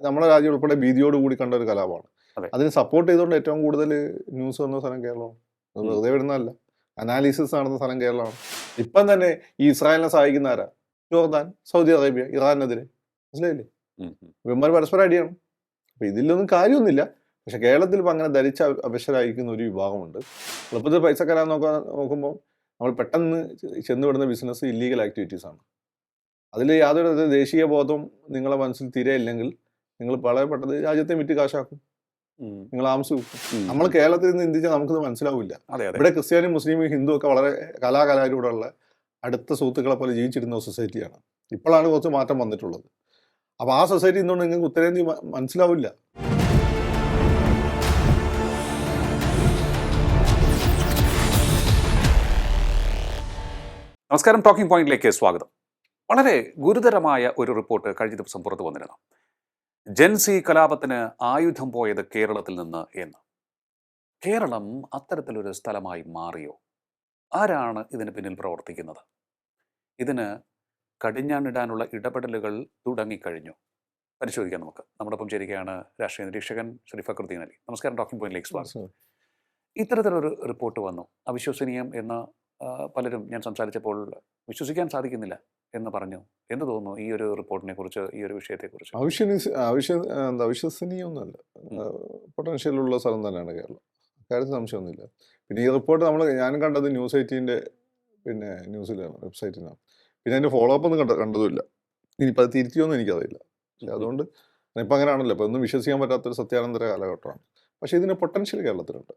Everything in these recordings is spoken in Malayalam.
നമ്മുടെ രാജ്യം ഉൾപ്പെടെ ഭീതിയോട് കൂടി കണ്ട ഒരു കലാപമാണ്. അതെ. അതിന് സപ്പോർട്ട് ചെയ്തുകൊണ്ട് ഏറ്റവും കൂടുതൽ ന്യൂസ് വന്ന സ്ഥലം കേരളമാണ്. അത് വെറുതെ വിടുന്നതല്ല. അനാലിസിസ് നടന്ന സ്ഥലം കേരളമാണ്. ഇപ്പം തന്നെ ഈ ഇസ്രായേലിനെ സഹായിക്കുന്ന ആരാ? ജോർദാൻ സൗദി അറേബ്യ ഇറാനെതിരെ. മനസ്സിലായില്ലേ. ഇവന്മാർ പരസ്പരം അടിയാണ്. അപ്പൊ ഇതിലൊന്നും കാര്യമൊന്നുമില്ല. പക്ഷെ കേരളത്തിൽ ഇപ്പം അങ്ങനെ ധരിച്ച അവശരായിരിക്കുന്ന ഒരു വിഭാഗമുണ്ട്. എളുപ്പത്തിൽ പൈസ കരാൻ നോക്കാൻ നോക്കുമ്പോൾ നമ്മൾ പെട്ടെന്ന് ചെന്ന് വിടുന്ന ബിസിനസ് ഇല്ലീഗൽ ആക്ടിവിറ്റീസ് ആണ്. അതിൽ യാതൊരു ദേശീയ ബോധവും നിങ്ങളെ മനസ്സിൽ തീരെ ഇല്ലെങ്കിൽ നിങ്ങൾ വളരെ പെട്ടത് രാജ്യത്തെ വിറ്റ് കാശാക്കും. നിങ്ങൾ ആംസ് നമ്മൾ കേരളത്തിൽ നിന്ന് ചിന്തിച്ചാൽ നമുക്കത് മനസ്സിലാവില്ല. ഇവിടെ ക്രിസ്ത്യാനിയും മുസ്ലിം ഹിന്ദു ഒക്കെ വളരെ കലാകലാരൂടെയുള്ള അടുത്ത സുഹൃത്തുക്കളെ പോലെ ജീവിച്ചിരുന്ന സൊസൈറ്റിയാണ്. ഇപ്പോഴാണ് കുറച്ച് മാറ്റം വന്നിട്ടുള്ളത്. അപ്പോൾ ആ സൊസൈറ്റി ഇന്നുകൊണ്ട് നിങ്ങൾക്ക് ഉത്തരേന്ത്യ മനസ്സിലാവില്ല. നമസ്കാരം ടോക്കിംഗ് പോയിന്റിലേക്ക് സ്വാഗതം. വളരെ ഗുരുതരമായ ഒരു റിപ്പോർട്ട് കഴിഞ്ഞ ദിവസം പുറത്തു വന്നിരുന്നു. ജൻസി കലാപത്തിന് ആയുധം പോയത് കേരളത്തിൽ നിന്ന് എന്ന്. കേരളം അത്തരത്തിലൊരു സ്ഥലമായി മാറിയോ? ആരാണ് ഇതിന് പിന്നിൽ പ്രവർത്തിക്കുന്നത്? ഇതിന് കടിഞ്ഞാണിടാനുള്ള ഇടപെടലുകൾ തുടങ്ങിക്കഴിഞ്ഞു. പരിശോധിക്കാം നമുക്ക്. നമ്മുടെ ഒപ്പം ചേരുകയാണ് രാഷ്ട്രീയ നിരീക്ഷകൻ ശ്രീ ഫക്രുദ്ദീൻ അലി. നമസ്കാരം ടോക്കിംഗ് പോയിന്റിലേക്ക് സ്വാഗതം. ഇത്തരത്തിലൊരു റിപ്പോർട്ട് വന്നു. അവിശ്വസനീയം എന്ന് പലരും ഞാൻ സംസാരിച്ചപ്പോൾ വിശ്വസിക്കാൻ സാധിക്കുന്നില്ല. എന്ന് പറഞ്ഞു. എന്ത് തോന്നുന്നു ഈ ഒരു റിപ്പോർട്ടിനെ കുറിച്ച് ഈ ഒരു വിഷയത്തെ കുറിച്ച് അവിശ്വ എന്താ അവിശ്വസനീയമൊന്നുമല്ല പൊട്ടൻഷ്യൽ ഉള്ള സ്ഥലം തന്നെയാണ് കേരളം. കാര്യത്തിൽ സംശയമൊന്നുമില്ല. പിന്നെ ഈ റിപ്പോർട്ട് നമ്മൾ ഞാൻ കണ്ടത് ന്യൂസ് എയ്റ്റീന്റെ പിന്നെ ന്യൂസിലാണ് വെബ്സൈറ്റിലാണ് പിന്നെ അതിന്റെ ഫോളോ അപ്പ് ഒന്നും കണ്ട കണ്ടതുമില്ല. ഇനിയിപ്പോൾ അത് തിരുത്തിയൊന്നും എനിക്കറിയില്ല. പക്ഷെ അതുകൊണ്ട് ഇപ്പം അങ്ങനെയാണല്ലോ ഇപ്പം ഒന്നും വിശ്വസിക്കാൻ പറ്റാത്തൊരു സത്യാനന്തര കാലഘട്ടമാണ്. പക്ഷേ ഇതിന് പൊട്ടൻഷ്യൽ കേരളത്തിലുണ്ട്.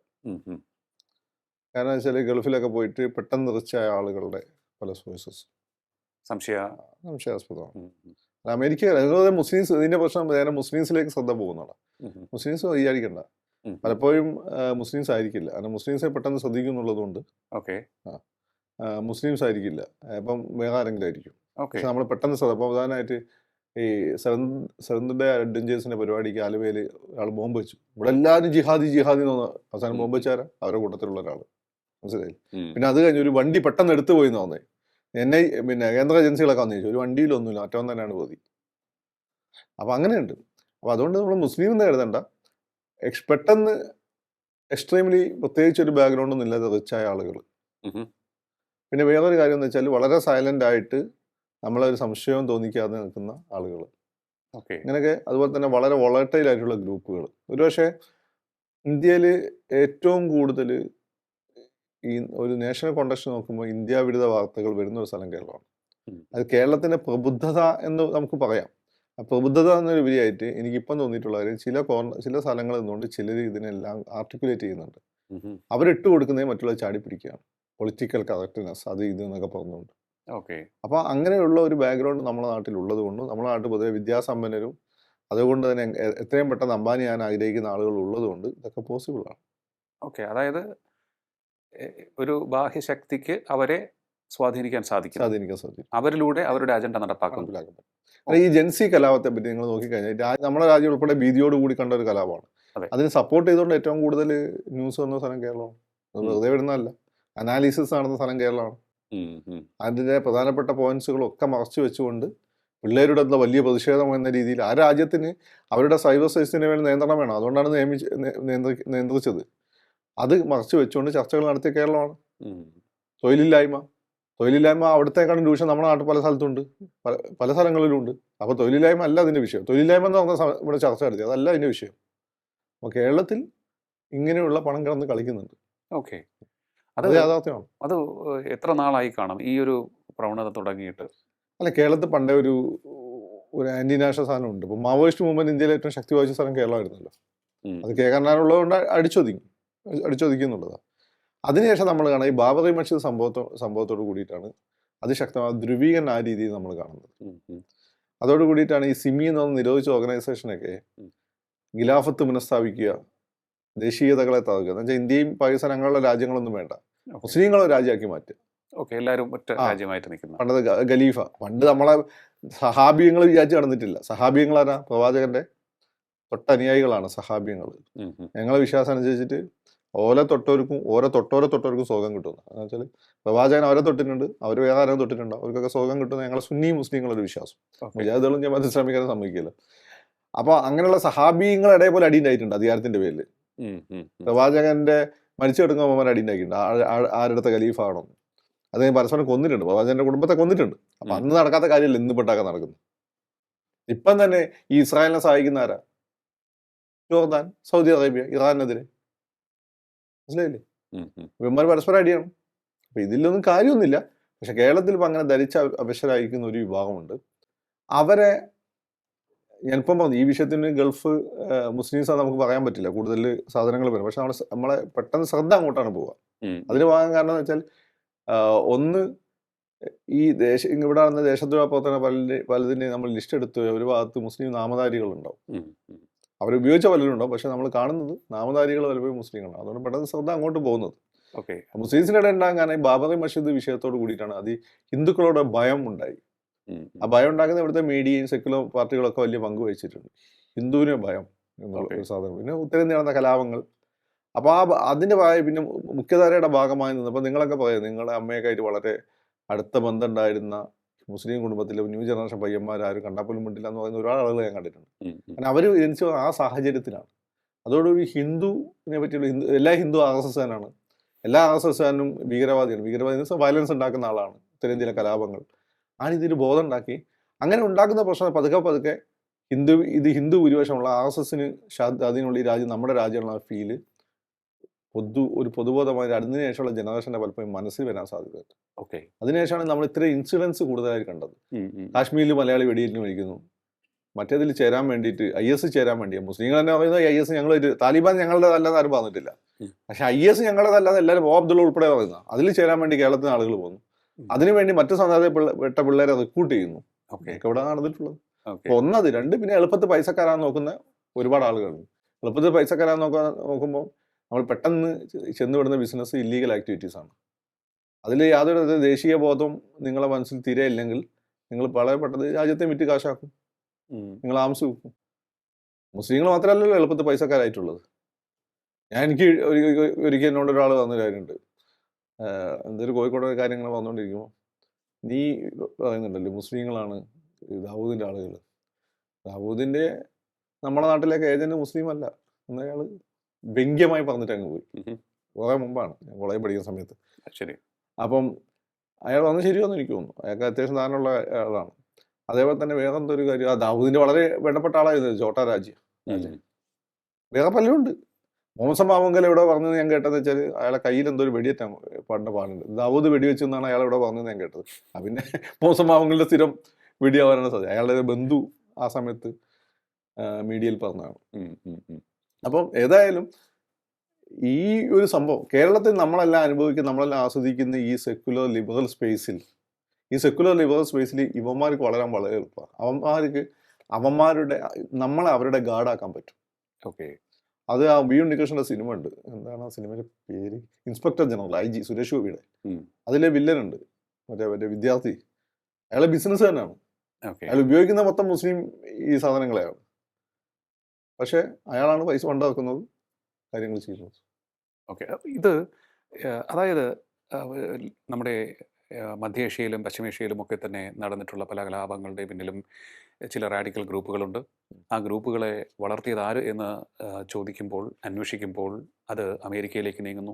കാരണം വെച്ചാൽ ഗൾഫിലൊക്കെ പോയിട്ട് പെട്ടെന്ന് നിറച്ചായ ആളുകളുടെ പല സോഴ്സസ്. സംശയ സംശയാസ്പദമാണ് അമേരിക്ക അതുപോലെ മുസ്ലിംസ് ഇതിന്റെ പ്രശ്നം നേരെ മുസ്ലിംസിലേക്ക് ശ്രദ്ധ പോകുന്നതാണ്. മുസ്ലിംസ് വിചാരിക്കണ്ട പലപ്പോഴും മുസ്ലിംസ് ആയിരിക്കില്ല. കാരണം മുസ്ലിംസെ പെട്ടെന്ന് ശ്രദ്ധിക്കുന്നുള്ളതുകൊണ്ട്. ഓക്കെ. ആ, മുസ്ലിംസ് ആയിരിക്കില്ല. ഇപ്പം വേറെ ആരെങ്കിലും ആയിരിക്കും. പക്ഷെ നമ്മൾ പെട്ടെന്ന് ശ്രദ്ധ പ്രധാനമായിട്ട് ഈ ഡേ അഡ്വഞ്ചേഴ്സിന്റെ പരിപാടിക്ക് ആലുവയിൽ ഒരാൾ ബോംബ് വെച്ചു. ഇവിടെ എല്ലാവരും ജിഹാദി ജിഹാദി എന്ന് അവസാനം ബോംബ് വെച്ചാരാ അവരുടെ കൂട്ടത്തിലുള്ള ഒരാൾ മനസ്സിലായി പിന്നെ അത് കഴിഞ്ഞ് ഒരു വണ്ടി പെട്ടെന്ന് എടുത്തു പോയി തോന്നേ എന്നെ പിന്നെ കേന്ദ്ര ഏജൻസികളൊക്കെ വന്നു ചോദിച്ചു ഒരു വണ്ടിയിലൊന്നുമില്ല. മറ്റവൻ തന്നെയാണ് പ്രതി അപ്പം അങ്ങനെയുണ്ട്. അപ്പോൾ അതുകൊണ്ട് നമ്മൾ മുസ്ലിം എന്ന് കരുതണ്ട. എക്സ് പെട്ടെന്ന് എക്സ്ട്രീംലി പ്രത്യേകിച്ച് ഒരു ബാക്ക്ഗ്രൗണ്ട് ഒന്നും ഇല്ലാതെ റിച്ചായ ആളുകൾ. പിന്നെ വേറൊരു കാര്യം എന്ന് വെച്ചാൽ വളരെ സൈലന്റ് ആയിട്ട് നമ്മളൊരു സംശയവും തോന്നിക്കാതെ നിൽക്കുന്ന ആളുകൾ ഓക്കെ. ഇങ്ങനെയൊക്കെ അതുപോലെ തന്നെ വളരെ വോളട്ടൈൽ ആയിട്ടുള്ള ഗ്രൂപ്പുകൾ ഒരുപക്ഷെ ഇന്ത്യയിൽ ഏറ്റവും കൂടുതൽ ഈ ഒരു നാഷണൽ കോണ്ടക്സ്റ്റ് നോക്കുമ്പോൾ ഇന്ത്യ വിരുദ്ധ വാർത്തകൾ വരുന്ന ഒരു സ്ഥലം കേരളമാണ്. അത് കേരളത്തിന്റെ പ്രബുദ്ധത എന്ന് നമുക്ക് പറയാം. ആ പ്രബുദ്ധത എന്നൊരുപരിയായിട്ട് എനിക്കിപ്പം തോന്നിയിട്ടുള്ള കാര്യം ചില കോർണ ചില സ്ഥലങ്ങളിൽ നിന്നുകൊണ്ട് ചിലർ ഇതിനെല്ലാം ആർട്ടിക്കുലേറ്റ് ചെയ്യുന്നുണ്ട്. അവരിട്ട് കൊടുക്കുന്നതിന് മറ്റുള്ള ചാടി പിടിക്കുകയാണ്. പൊളിറ്റിക്കൽ കറക്റ്റ്നെസ് അത് ഇത് എന്നൊക്കെ പറഞ്ഞുകൊണ്ട്. ഓക്കെ. അപ്പോൾ അങ്ങനെയുള്ള ഒരു ബാക്ക്ഗ്രൗണ്ട് നമ്മുടെ നാട്ടിൽ ഉള്ളത് കൊണ്ടും നമ്മുടെ നാട്ടിൽ പൊതുവെ വിദ്യാസമ്പന്നരും അതുകൊണ്ട് തന്നെ എത്രയും പെട്ടെന്ന് അംബാനി ഞാൻ ആഗ്രഹിക്കുന്ന ആളുകൾ ഉള്ളതുകൊണ്ട് ഇതൊക്കെ പോസിബിൾ ആണ്. ഓക്കെ. അതായത് ഒരു ബാഹ്യശക്തിക്ക് അവരെ സ്വാധീനിക്കാൻ സാധിക്കും സ്വാധീനിക്കാൻ സാധിക്കും. അവരിലൂടെ അവരുടെ അജണ്ട നടപ്പാക്കും ഈ ജൻസി കലാപത്തെ പറ്റി നിങ്ങൾ നോക്കിക്കഴിഞ്ഞാൽ നമ്മുടെ രാജ്യം ഉൾപ്പെടെ ഭീതിയോട് കൂടി കണ്ട ഒരു കലാപമാണ്. അതെ. അതിന് സപ്പോർട്ട് ചെയ്തുകൊണ്ട് ഏറ്റവും കൂടുതൽ ന്യൂസ് വന്ന സ്ഥലം കേരളമാണ്. വെറുതെ വിടുന്നതല്ല. അനാലിസിസ് നടന്ന സ്ഥലം കേരളമാണ്. അതിന്റെ പ്രധാനപ്പെട്ട പോയിന്റ്സുകളൊക്കെ മറച്ചു വെച്ചുകൊണ്ട് പിള്ളേരുടെ എന്താ വലിയ പ്രതിഷേധം എന്ന രീതിയിൽ ആ രാജ്യത്തിന് അവരുടെ സൈബർ സ്പേസിന് വേണ്ടി നിയന്ത്രണം വേണം. അതുകൊണ്ടാണ് നിയമിച്ച് നിയന്ത്രിച്ചത്. അത് മറച്ചു വെച്ചുകൊണ്ട് ചർച്ചകൾ നടത്തിയ കേരളമാണ്. തൊഴിലില്ലായ്മ. തൊഴിലില്ലായ്മ അവിടുത്തെക്കാളും രൂക്ഷം നമ്മുടെ നാട്ടിൽ പല സ്ഥലത്തുണ്ട്. പല പല സ്ഥലങ്ങളിലുണ്ട്. അപ്പോൾ തൊഴിലില്ലായ്മ അല്ല അതിന്റെ വിഷയം. തൊഴിലില്ലായ്മ എന്ന് പറഞ്ഞ ഇവിടെ ചർച്ച നടത്തി. അതല്ല അതിന്റെ വിഷയം. അപ്പോൾ കേരളത്തിൽ ഇങ്ങനെയുള്ള പണം കിടന്ന് കളിക്കുന്നുണ്ട്. ഓക്കെ. അത് യാഥാർത്ഥ്യമാണ്. അത് എത്ര നാളായി കാണും? ഈ ഒരു പ്രവണത തുടങ്ങിയിട്ട്. അല്ല കേരളത്തിൽ പണ്ടേ ഒരു ഒരു ആന്റി നാഷണൽ സാധനം ഉണ്ട്. ഇപ്പോൾ മാവോയിസ്റ്റ് മൂവ്മെന്റ് ഇന്ത്യയിലെ ഏറ്റവും ശക്തി വായിച്ച സ്ഥലം കേരളമായിരുന്നല്ലോ. അത് കെ കരുണാകരനുള്ളതുകൊണ്ട് അടിച്ചൊതുങ്ങി. അടിച്ചൊതുക്കിയെന്നുള്ളതാണ് അതിനുശേഷം നമ്മൾ കാണാം ഈ ബാബറി മസ്ജിദ് സംഭവത്തോ സംഭവത്തോട് കൂടിയിട്ടാണ് അതിശക്തമായ ധ്രുവീകരണം ആ രീതിയിൽ നമ്മൾ കാണുന്നത്. അതോട് കൂടിയിട്ടാണ് ഈ സിമി എന്ന് പറഞ്ഞ നിരോധിച്ച ഓർഗനൈസേഷനൊക്കെ. ഖിലാഫത്ത് പുനഃസ്ഥാപിക്കുക ദേശീയതകളെ തകർക്കുക. എന്ന് വെച്ചാൽ ഇന്ത്യയും പാകിസ്ഥാൻ അങ്ങനെയുള്ള രാജ്യങ്ങളൊന്നും വേണ്ട. മുസ്ലിങ്ങളെ രാജ്യമാക്കി മാറ്റുക. ഓക്കെ എല്ലാവരും ഒറ്റ രാജ്യമായിട്ട് നിൽക്കുന്നു. പണ്ടത് ഖലീഫ. പണ്ട് നമ്മളെ സഹാബിയങ്ങൾ വിചാരിച്ച് നടന്നിട്ടില്ല. സഹാബിയങ്ങളാരാ? പ്രവാചകന്റെ തൊട്ടനുയായികളാണ് സഹാബിയങ്ങൾ. ഞങ്ങളെ വിശ്വാസം അനുസരിച്ചിട്ട് ഓല തൊട്ടവർക്കും ഓരോ തൊട്ടോരോ തൊട്ടവർക്കും സ്വർഗം കിട്ടുന്നു എന്ന് വെച്ചാൽ പ്രവാചകൻ അവരെ തൊട്ടിട്ടുണ്ട് അവർ വേറെ ആരും തൊട്ടിട്ടുണ്ട്? അവർക്കൊക്കെ സ്വർഗം കിട്ടുന്ന ഞങ്ങളെ സുന്നി മുസ്ലിങ്ങളുടെ ഒരു വിശ്വാസം. മുജാഹിദുകളും ജമാഅത്ത് ശ്രമിക്കാൻ സമ്മതിക്കില്ല. അപ്പൊ അങ്ങനെയുള്ള സഹാബീങ്ങൾ ഇടയിൽ പോലെ അടി ഉണ്ടായിട്ടുണ്ട് അധികാരത്തിന്റെ പേരിൽ. പ്രവാചകന്റെ മരിച്ചു കിടക്കുമ്പോൾ അവന്മാർ അടി ഉണ്ടാക്കിയിട്ടുണ്ട് ആ- ആ- ആരുടെ ഖലീഫാണോ? അദ്ദേഹം പരസ്പരം കൊന്നിട്ടുണ്ട്. പ്രവാചകന്റെ കുടുംബത്തെ കൊന്നിട്ടുണ്ട്. അപ്പൊ അന്ന് നടക്കാത്ത കാര്യമല്ല ഇന്ന് പെട്ടാക്കാൻ നടക്കുന്നു ഇപ്പം തന്നെ ഈ ഇസ്രായേലിനെ സഹായിക്കുന്ന ആരാ? ജോർദാൻ സൗദി അറേബ്യ ഇറാനെതിരെ. മനസ്സിലായില്ലേ. ഇവന്മാർ പരസ്പരം അടിയാണ് അപ്പൊ ഇതിലൊന്നും കാര്യമൊന്നുമില്ല. പക്ഷെ കേരളത്തിൽ ഇപ്പം അങ്ങനെ ധരിച്ച അവശരായിരിക്കുന്ന ഒരു വിഭാഗമുണ്ട്. അവരെ ഞാനിപ്പം പറഞ്ഞു ഈ വിഷയത്തിന് ഗൾഫ് മുസ്ലിംസ് നമുക്ക് പറയാൻ പറ്റില്ല. കൂടുതൽ സാധനങ്ങൾ വരും. പക്ഷെ നമ്മളെ നമ്മളെ പെട്ടെന്ന് ശ്രദ്ധ അങ്ങോട്ടാണ് പോവുക. അതിന് പോകാൻ കാരണം എന്ന് വെച്ചാൽ ഒന്ന് ഈ ദേശ ഇവിടെ നടന്ന ദേശദ്രോഹ പ്രവർത്തന പല പലതിന്റെ നമ്മൾ ലിസ്റ്റ് എടുത്ത് ഒരു ഭാഗത്ത് മുസ്ലിം നാമധാരികളുണ്ടാവും. ഉം, ഉപയോഗിച്ച പലരുണ്ടോ പലരും ഉണ്ടാവും. പക്ഷെ നമ്മൾ കാണുന്നത് നാമധാരികൾ പലപ്പോഴും മുസ്ലിങ്ങളാണ്. അതുകൊണ്ട് പെട്ടെന്ന് ശ്രദ്ധ അങ്ങോട്ട് പോകുന്നത്. ഓക്കെ. മുസ്ലിംസിന്റെ ഇടയിൽ ഈ ബാബറി മസ്ജിദ് വിഷയത്തോട് കൂടിയിട്ടാണ് അത് ഹിന്ദുക്കളോട് ഭയം ഉണ്ടായി. ആ ഭയം ഉണ്ടാക്കുന്ന ഇവിടുത്തെ മീഡിയയും സെക്യുലർ പാർട്ടികളൊക്കെ വലിയ പങ്ക് വഹിച്ചിട്ടുണ്ട്. ഹിന്ദുവിനെ ഭയം എന്നുള്ള സാധനം. പിന്നെ ഉത്തരേന്ത്യ നടന്ന കലാപങ്ങൾ. അപ്പോൾ ആ അതിന്റെ ഭാഗമായി പിന്നെ മുഖ്യധാരയുടെ ഭാഗമായി നിന്നപ്പോൾ നിങ്ങളൊക്കെ പറയാം നിങ്ങളുടെ അമ്മയൊക്കെ ആയിട്ട് വളരെ അടുത്ത ബന്ധം ഉണ്ടായിരുന്ന മുസ്ലിം കുടുംബത്തിലെ ന്യൂ ജനറേഷൻ പയ്യന്മാരും കണ്ടാപ്പോലും മിണ്ടില്ല എന്ന് പറയുന്ന ഒരുപാട് ആളുകൾ ഞാൻ കണ്ടിട്ടുണ്ട്. കാരണം അവർ ജനിച്ച ആ സാഹചര്യത്തിലാണ്. അതോടൊരു ഹിന്ദുവിനെ പറ്റിയുള്ള ഹിന്ദു എല്ലാ ഹിന്ദു ആർ എസ് എസ്കാരനാണ് എല്ലാ ആർ എസ് എസ്കാരനും ഭീകരവാദിയാണ് ഭീകരവാദി വയലൻസ് ഉണ്ടാക്കുന്ന ആളാണ് ഉത്തരേന്ത്യയിലെ കലാപങ്ങൾ. ആ രീതിയിൽ ബോധം ഉണ്ടാക്കി. അങ്ങനെ ഉണ്ടാക്കുന്ന പ്രശ്നം പതുക്കെ പതുക്കെ ഹിന്ദു ഇത് ഹിന്ദു ഭൂരിപക്ഷമുള്ള ആർ എസ് എസിന് അതിനുള്ള ഈ രാജ്യം നമ്മുടെ രാജ്യമുള്ള ഫീൽ പൊതു ഒരു പൊതുബോധമായി അതിനുശേഷമുള്ള ജനറേഷന്റെ പലപ്പോഴും മനസ്സിൽ വരാൻ സാധ്യതയുണ്ട്. ഓക്കെ. അതിനുശേഷമാണ് നമ്മൾ ഇത്ര ഇൻസിഡൻസ് കൂടുതലായി കണ്ടത്. കാശ്മീരിൽ മലയാളി വെടിയേറ്റ് മരിക്കുന്നു. മറ്റേതിൽ ചേരാൻ വേണ്ടിയിട്ട് ഐ എസ് ചേരാൻ വേണ്ടിയാണ്. മുസ്ലിങ്ങൾ തന്നെ പറയുന്നത് ഐ എസ് ഞങ്ങൾ താലിബാൻ ഞങ്ങളുടെ അല്ലാതെ ആരും പറഞ്ഞിട്ടില്ല. പക്ഷെ ഐ എസ് ഞങ്ങളുടെ അല്ലാതെ എല്ലാവരും ഓ അബ്ദുള്ള ഉൾപ്പെടെ പറയുന്ന അതിൽ ചേരാൻ വേണ്ടി കേരളത്തിൽ ആളുകൾ പോകുന്നു. അതിനുവേണ്ടി മറ്റു സമുദായപ്പെട്ട പിള്ളേരെ റിക്രൂട്ട് ചെയ്യുന്നു. ഓക്കെ. ഒക്കെ ഇവിടെ നടന്നിട്ടുള്ളത്. ഒന്നത് രണ്ട് പിന്നെ എളുപ്പത്തിൽ പൈസക്കാരാൻ നോക്കുന്ന ഒരുപാട് ആളുകളുണ്ട്. എളുപ്പത്തിൽ പൈസക്കാരാൻ നോക്കാൻ നോക്കുമ്പോൾ നമ്മൾ പെട്ടെന്ന് ചെന്ന് വിടുന്ന ബിസിനസ് ഇല്ലീഗൽ ആക്ടിവിറ്റീസ് ആണ്. അതിൽ യാതൊരു ദേശീയ ബോധം നിങ്ങളെ മനസ്സിൽ തീരെ ഇല്ലെങ്കിൽ നിങ്ങൾ വളരെ പെട്ടെന്ന് രാജ്യത്തെ വിറ്റ് കാശാക്കും. നിങ്ങൾ ആംസ് വെക്കും മുസ്ലിങ്ങൾ മാത്രമല്ലല്ലോ എളുപ്പത്തിൽ പൈസക്കാരായിട്ടുള്ളത്. ഞാൻ എനിക്ക് ഒരു- ഒരിക്കൽ എന്നോട് ഒരാൾ വന്ന കാര്യമുണ്ട്. എന്തൊരു കോഴിക്കോട് കാര്യങ്ങൾ വന്നുകൊണ്ടിരിക്കുമ്പോൾ നീ പറയുന്നുണ്ടല്ലോ മുസ്ലിങ്ങളാണ് ദാവൂദിന്റെ ദാവൂദിന്റെ ആളുകൾ ദാവൂദിന്റെ നമ്മുടെ നാട്ടിലേക്ക് ഏജന്റ് മുസ്ലിം അല്ല. എന്നയാൾ വ്യംഗ്യമായി പറഞ്ഞിട്ട് അങ്ങ് പോയി. കുറെ മുമ്പാണ്. ഞാൻ കോളേജ് പഠിക്കുന്ന സമയത്ത്. ശരി. അപ്പം അയാൾ വന്ന് ശരിയാന്ന് എനിക്ക് തോന്നുന്നു. അയാൾക്ക് അത്യാവശ്യം ധാരണയുള്ള ആളാണ്. അതേപോലെ തന്നെ വേറെ എന്തോ ഒരു കാര്യം? ആ ദാവൂദിന്റെ വളരെ വേണ്ടപ്പെട്ട ആളായിരുന്നു ചോട്ടാ രാജ്യം വേറെ പലരും ഉണ്ട് മോമസം മാമങ്കൽ ഇവിടെ പറഞ്ഞത് ഞാൻ കേട്ടതെന്ന് വെച്ചാൽ അയാളെ കയ്യിൽ എന്തോ ഒരു വെടിയേറ്റാൻ പണ്ട് പാടുണ്ട് ദാവൂദ് വെടിവെച്ചു എന്നാണ് അയാൾ ഇവിടെ പറഞ്ഞത് ഞാൻ കേട്ടത്. പിന്നെ മോമസം മാമങ്കലിന്റെ സ്ഥിരം വെടിയാവാനാണ് സാധ്യത. അയാളുടെ ബന്ധു ആ സമയത്ത് മീഡിയയിൽ പറഞ്ഞതാണ്. അപ്പം ഏതായാലും ഈ ഒരു സംഭവം കേരളത്തിൽ നമ്മളെല്ലാം അനുഭവിക്കുന്ന നമ്മളെല്ലാം ആസ്വദിക്കുന്ന ഈ സെക്കുലർ ലിബറൽ സ്പേസിൽ ഈ സെക്കുലർ ലിബറൽ സ്പേസിൽ ഇവന്മാർക്ക് വളരാൻ വളരെ എളുപ്പമാണ്. അവന്മാർക്ക് അവന്മാരുടെ നമ്മളെ അവരുടെ ഗാർഡാക്കാൻ പറ്റും. ഓക്കെ അത് ആ വി ഉണ്ണികൃഷ്ണന്റെ സിനിമ ഉണ്ട്. എന്താണ് ആ സിനിമയുടെ പേര്? Inspector general I G Suresh ഗോപിയുടെ. അതിലെ വില്ലനുണ്ട് മറ്റേ മറ്റേ വിദ്യാർത്ഥി. അയാളെ ബിസിനസ് തന്നെയാണ് അയാൾ ഉപയോഗിക്കുന്ന മൊത്തം മുസ്ലിം ഈ സാധനങ്ങളെയാണ്. പക്ഷെ അയാളാണ് പൈസ ഉണ്ടാക്കുന്നത് കാര്യങ്ങൾ ചെയ്യുന്നത്. ഓക്കെ. ഇത് അതായത് നമ്മുടെ മധ്യേഷ്യയിലും പശ്ചിമേഷ്യയിലും ഒക്കെ തന്നെ നടന്നിട്ടുള്ള പല കലാപങ്ങളുടെ പിന്നിലും ചില റാഡിക്കൽ ഗ്രൂപ്പുകളുണ്ട്. ആ ഗ്രൂപ്പുകളെ വളർത്തിയത് ആര് എന്ന് ചോദിക്കുമ്പോൾ അന്വേഷിക്കുമ്പോൾ അത് അമേരിക്കയിലേക്ക് നീങ്ങുന്നു.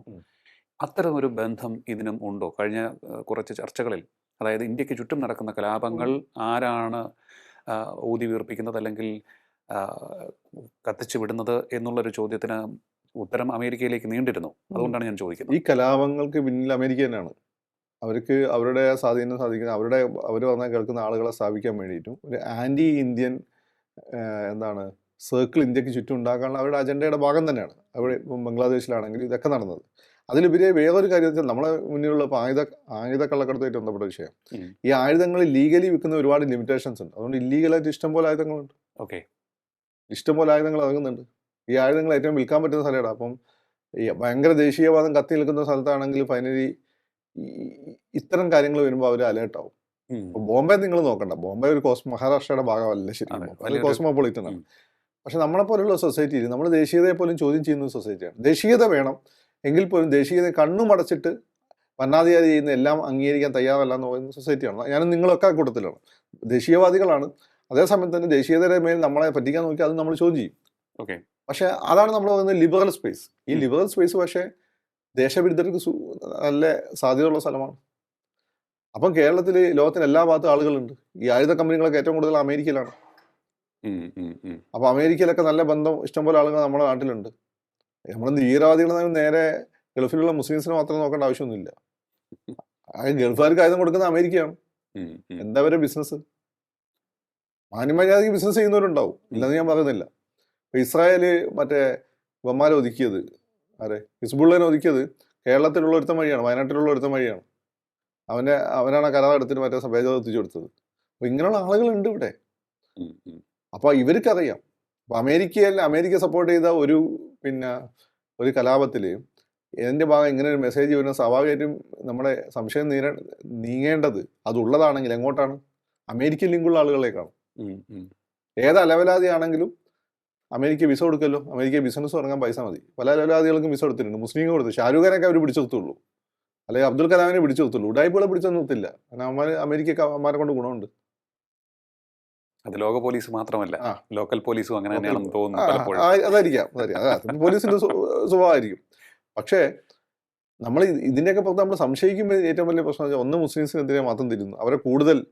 അത്തരം ഒരു ബന്ധം ഇതിനും ഉണ്ടോ? കഴിഞ്ഞ കുറച്ച് ചർച്ചകളിൽ അതായത് ഇന്ത്യയ്ക്ക് ചുറ്റും നടക്കുന്ന കലാപങ്ങൾ ആരാണ് ഊതി വീർപ്പിക്കുന്നത് അല്ലെങ്കിൽ കത്തിച്ചു വിടുന്നത് എന്നുള്ളൊരു ചോദ്യത്തിന് ഉത്തരം അമേരിക്കയിലേക്ക് നീണ്ടിരുന്നു. അതുകൊണ്ടാണ് ഞാൻ ചോദിക്കുന്നത്. ഈ കലാപങ്ങൾക്ക് പിന്നിൽ അമേരിക്ക തന്നെയാണ്. അവർക്ക് അവരുടെ സ്വാധീനം സാധിക്കുന്ന അവരുടെ അവർ പറഞ്ഞാൽ കേൾക്കുന്ന ആളുകളെ സ്ഥാപിക്കാൻ വേണ്ടിയിട്ടും ഒരു ആന്റി ഇന്ത്യൻ എന്താണ് സർക്കിൾ ഇന്ത്യയ്ക്ക് ചുറ്റും ഉണ്ടാക്കാനുള്ള അവരുടെ അജണ്ടയുടെ ഭാഗം തന്നെയാണ്. അവിടെ ഇപ്പം ബംഗ്ലാദേശിലാണെങ്കിൽ ഇതൊക്കെ നടന്നത്. അതിലുപരി വേറൊരു കാര്യം വെച്ചാൽ നമ്മളെ മുന്നിലുള്ള ഇപ്പോൾ ആയുധ ആയുധ കള്ളക്കടത്തായിട്ട് ബന്ധപ്പെട്ട വിഷയം. ഈ ആയുധങ്ങൾ ലീഗലി വിൽക്കുന്ന ഒരുപാട് ലിമിറ്റേഷൻസ് ഉണ്ട്. അതുകൊണ്ട് ഇല്ലീഗലായിട്ട് ഇഷ്ടംപോലെ ആയുധങ്ങളുണ്ട്. ഓക്കെ ഇഷ്ടംപോലെ ആയുധങ്ങൾ ഇറങ്ങുന്നുണ്ട്. ഈ ആയുധങ്ങൾ ഏറ്റവും വിൽക്കാൻ പറ്റുന്ന സ്ഥലമാണ് അപ്പം ഈ ഭയങ്കര ദേശീയവാദം കത്തി നിൽക്കുന്ന സ്ഥലത്താണെങ്കിൽ ഫൈനലി ഇത്തരം കാര്യങ്ങൾ വരുമ്പോൾ അവർ അലേർട്ടാവും. ബോംബെ നിങ്ങൾ നോക്കണ്ട. ബോംബെ ഒരു കോസ് മഹാരാഷ്ട്രയുടെ ഭാഗമല്ല ശരിക്കും ബോംബെ. കോസ്മോപൊളിറ്റൻ ആണ്. പക്ഷെ നമ്മളെ പോലുള്ള സൊസൈറ്റിയിൽ നമ്മൾ ദേശീയതയെ പോലും ചോദ്യം ചെയ്യുന്ന സൊസൈറ്റിയാണ്. ദേശീയത വേണം. എങ്കിൽ പോലും ദേശീയത കണ്ണും അടച്ചിട്ട് വന്നാധികാരി ചെയ്യുന്ന എല്ലാം അംഗീകരിക്കാൻ തയ്യാറല്ല എന്ന് പറയുന്ന സൊസൈറ്റിയാണ്. ഞാനും നിങ്ങളൊക്കെ കൂട്ടത്തിലാണ്. ദേശീയവാദികളാണ്. അതേസമയം തന്നെ ദേശീയതയുടെ മേൽ നമ്മളെ പറ്റിക്കാൻ നോക്കി അത് നമ്മൾ ചോദ്യം ചെയ്യും. ഓക്കെ. പക്ഷെ അതാണ് നമ്മൾ പറയുന്നത് ലിബറൽ സ്പേസ് ഈ ലിബറൽ സ്പേസ് പക്ഷേ ദേശവിരുദ്ധർക്ക് നല്ല സാധ്യതയുള്ള സ്ഥലമാണ്. അപ്പം കേരളത്തിൽ ലോകത്തിന് എല്ലാ ഭാഗത്തും ആളുകളുണ്ട്. ഈ ആയുധ കമ്പനികളൊക്കെ ഏറ്റവും കൂടുതൽ അമേരിക്കയിലാണ്. അപ്പൊ അമേരിക്കയിലൊക്കെ നല്ല ബന്ധം ഇഷ്ടംപോലെ ആളുകൾ നമ്മുടെ നാട്ടിലുണ്ട്. നമ്മൾ തീവ്രവാദികളെ നേരെ ഗൾഫിലുള്ള മുസ്ലിംസിനെ മാത്രം നോക്കേണ്ട ആവശ്യമൊന്നുമില്ല. ഗൾഫുകാർക്ക് ആയുധം കൊടുക്കുന്ന അമേരിക്കയാണ്. എന്താ അവരുടെ ബിസിനസ് മാന്യമര്യാദയ്ക്ക് ബിസിനസ് ചെയ്യുന്നവരുണ്ടാവും. ഇല്ലെന്ന് ഞാൻ പറയുന്നില്ല. ഇപ്പം ഇസ്രായേൽ മറ്റേ ഇവന്മാരെ ഒതുക്കിയത് ആരെ? ഹിസ്ബുള്ളനെ ഒതുക്കിയത് കേരളത്തിലുള്ള ഒരുത്തൻ വഴിയാണ് വയനാട്ടിലുള്ള ഒരുത്തൻ വഴിയാണ്. അവന്റെ അവനാണ് ആ കരാർ എടുത്തിട്ട് മറ്റേ സഭേജ എത്തിച്ചു കൊടുത്തത്. അപ്പം ഇങ്ങനെയുള്ള ആളുകളുണ്ട് ഇവിടെ. അപ്പോൾ ഇവർക്കറിയാം. അപ്പോൾ അമേരിക്കയിൽ അമേരിക്ക സപ്പോർട്ട് ചെയ്ത ഒരു പിന്നെ ഒരു കലാപത്തിൽ എന്റെ ഭാഗം ഇങ്ങനെ ഒരു മെസ്സേജ് വരുന്ന സ്വാഭാവികമായിട്ടും നമ്മുടെ സംശയം നീര നീങ്ങേണ്ടത് അതുള്ളതാണെങ്കിൽ എങ്ങോട്ടാണ്? അമേരിക്കൻ ലിങ്കുള്ള ആളുകളിലേക്കാണ്. ഏത് അലവലാതിയാണെങ്കിലും അമേരിക്ക വിസ കൊടുക്കല്ലോ. അമേരിക്ക ബിസിനസ് തുടങ്ങാൻ പൈസ മതി. പല അലവലാദികൾക്കും വിസ കൊടുത്തിട്ടുണ്ട്. മുസ്ലിം കൊടുത്തു. ഷാരൂഖ് ഖാനൊക്കെ അവർ പിടിച്ചു നിർത്തുള്ളൂ. അല്ലെങ്കിൽ അബ്ദുൽ കലാമിനെ പിടിച്ചു നിർത്തുള്ളൂ. ഉടായ്പകളെ പിടിച്ചു നിർത്തില്ല. കാരണം അവന്മാർ അമേരിക്ക അവന്മാരെ കൊണ്ട് ഗുണമുണ്ട്. അത് ലോക പോലീസ് മാത്രമല്ല. ലോക്കൽ പോലീസും അങ്ങനെ തന്നെയാണെന്ന് തോന്നുന്നു അതായിരിക്കാം അതായിരിക്കാം. അതാ അത് പോലീസിന്റെ സ്വഭാവമായിരിക്കും. പക്ഷേ നമ്മൾ ഇതിന്റെയൊക്കെ പുറത്ത് നമ്മൾ സംശയിക്കുമ്പോൾ ഏറ്റവും വലിയ പ്രശ്നം വെച്ചാൽ ഒന്ന് മുസ്ലിംസിനെതിരെ മാത്രം തിരുന്നു. അവരെ കൂടുതൽ